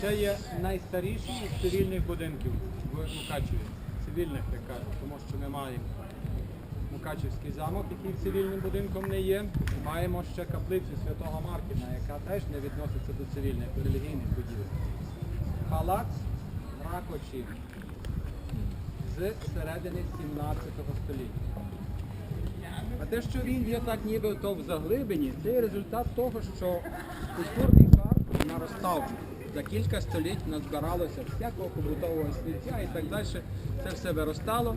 це є найстаріший із цивільних будинків в Мукачеві. Цивільних, так кажуть, тому що ми маємо Мукачевський замок, який цивільним будинком не є. Маємо ще каплицю Святого Мартіна, яка теж не відноситься до цивільних, релігійних будівель. Палац Ракочі з середини 17 століття. А те, що він є так ніби то в заглибині, це є результат того, що культурний шар наростав. За кілька століть назбиралося всякого побутового сміття і так далі. Це все виростало.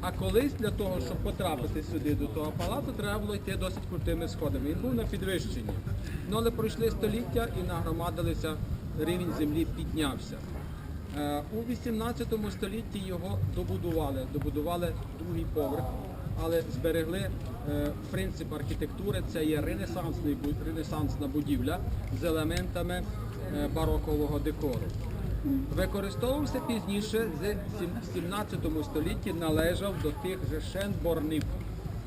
А колись для того, щоб потрапити сюди до того палацу, треба було йти досить крутими сходами. Він був на підвищенні. Ну, але пройшли століття і нагромадилися, рівень землі піднявся. Е, У 18 столітті його добудували, добудували другий поверх, але зберегли е, принцип архітектури. Це є ренесансна будівля з елементами барокового декору. Використовувався пізніше сім- 17 столітті, належав до тих же Шенборнів,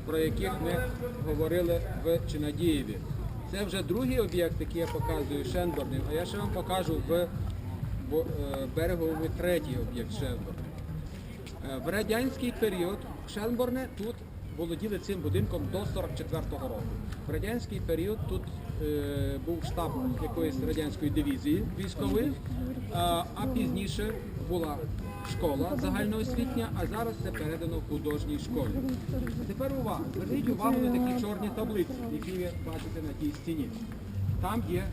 про яких ми говорили в Чинадієві. Це вже другий об'єкт, який я показую Шенборнів, а я ще вам покажу в е, третій об'єкт Шенборна. Е, В радянський період Шенборне тут володіли цим будинком до 44-го року. В радянський період тут е, був штаб якоїсь радянської дивізії військової, а, пізніше була школа загальноосвітня, а зараз це передано художній школі. Тепер увага, зверніть увагу на такі чорні таблиці, які ви бачите на тій стіні. Там є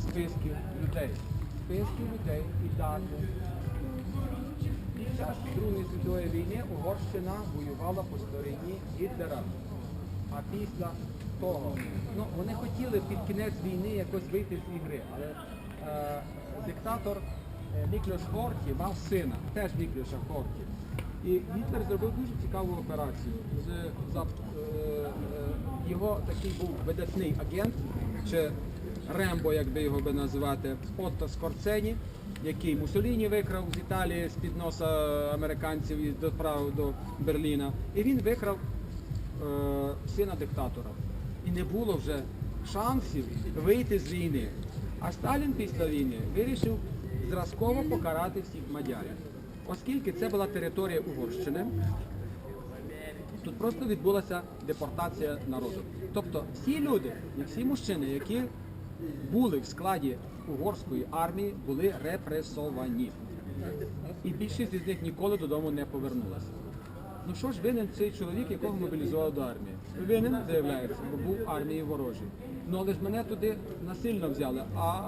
списки людей. Списки людей і дати. Під час Другої світової війни Угорщина воювала по стороні Гітлера. А після того, ну вони хотіли під кінець війни якось вийти з ігри, але е, диктатор е, Міклош Хорті мав сина, теж Міклоша Хорті. І Гітлер зробив дуже цікаву операцію. З, за, е, е, його такий був видатний агент, чи Рембо, як би його би назвати, Отто Скорцені, який Мусоліні викрав з Італії з-під носа американців і доправив до Берліна. І він викрав е, сина диктатора. І не було вже шансів вийти з війни. А Сталін після війни вирішив зразково покарати всіх мадярів. Оскільки це була територія Угорщини, Тут просто відбулася депортація народу. Тобто всі люди, всі мужчини, які були в складі угорської армії, були репресовані. І більшість із них ніколи додому не повернулася. Ну що ж винен цей чоловік, якого мобілізували до армії? Винен, заявляється, бо був в армії ворожій. Ну але ж мене туди насильно взяли, а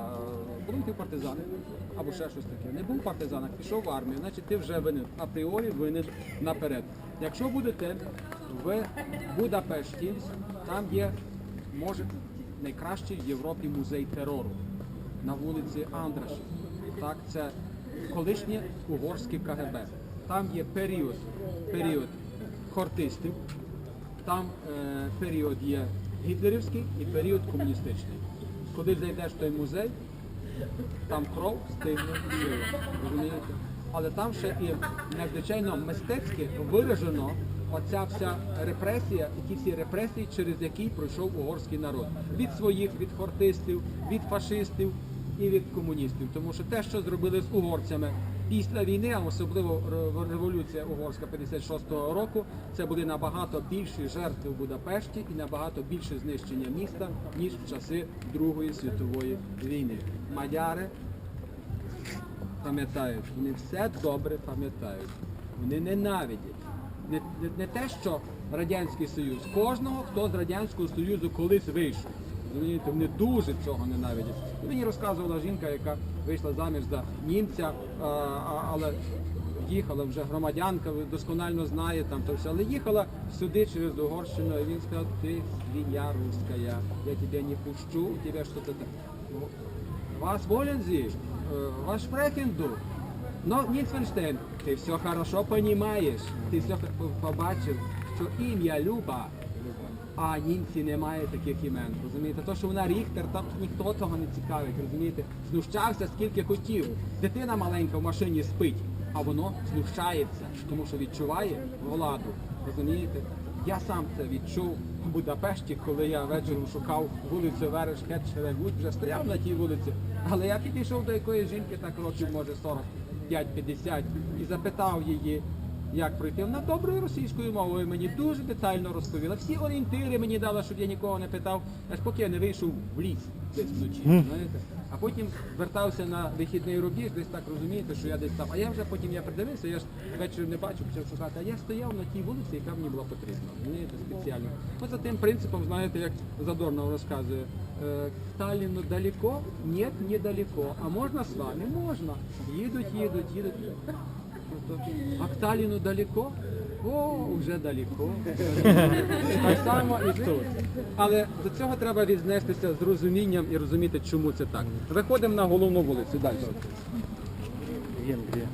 були ти партизани або ще щось таке. Не був в партизанах, пішов в армію, значить ти вже винен. Апріорі винен наперед. Якщо будете в Будапешті, там є, може, найкращий в Європі музей терору на вулиці Андраші. Так, це колишнє угорське КГБ. Там є період, період хортистів, там е, період є гітлерівський і період комуністичний. Коли зайдеш той музей, там кров стигне розумієте? Але там ще і надзвичайно мистецьки виражено оця вся репресія, і ті всі репресії, через які пройшов угорський народ. Від своїх, від хортистів, від фашистів і від комуністів. Тому що те, що зробили з угорцями після війни, а особливо революція угорська 56-го року, це були набагато більші жертви в Будапешті і набагато більше знищення міста, ніж в часи Другої світової війни. Мадяри пам'ятають, вони все добре пам'ятають. Вони ненавидять. Не, не, не те, що Радянський Союз, кожного, хто з Радянського Союзу колись вийшов. Розумієте, вони дуже цього ненавидять. Мені розказувала жінка, яка вийшла заміж за німця, але їхала вже громадянка, досконально знає там то все, але їхала сюди через Угорщину, і він сказав, ти свинья руська, я тебе не пущу, тебе що то Was wollen Sie? Äh, Was sprechen du? No. Ти все хорошо понимаєш. Ти все по- побачив, що ім'я Люба, а німці немає таких імен. Розумієте? То, що вона Ріхтер, там ніхто того не цікавить, розумієте? Знущався скільки хотів. Дитина маленька в машині спить, а воно знущається, тому що відчуває владу. Розумієте? Я сам це відчув в Будапешті, коли я вечором шукав вулицю Вереш Хетчерегут, вже стояв на тій вулиці. Але я підійшов до якоїсь жінки, так років може 45-50, і запитав її, як пройти. Вона доброю російською мовою мені дуже детально розповіла. Всі орієнтири мені дала, щоб я нікого не питав, аж поки я не вийшов в ліс десь вночі. Знаєте? А потім вертався на вихідний рубіж, десь так розумієте, що я десь там. А я вже потім я придивився, я ж ввечері не бачу, почав шукати. А я стояв на тій вулиці, яка мені була потрібна. Розумієте, спеціально. Ось за тим принципом, знаєте, як Задорнов розказує. Е, К Сталину далеко? Нет, недалеко. А можна з вами? Можна. Їдуть, їдуть, їдуть. А к Таллину далеко? О, вже далеко. Так само і тут. Але до цього треба віднестися з розумінням і розуміти, чому це так. Виходимо на головну вулицю далі. Венгрия.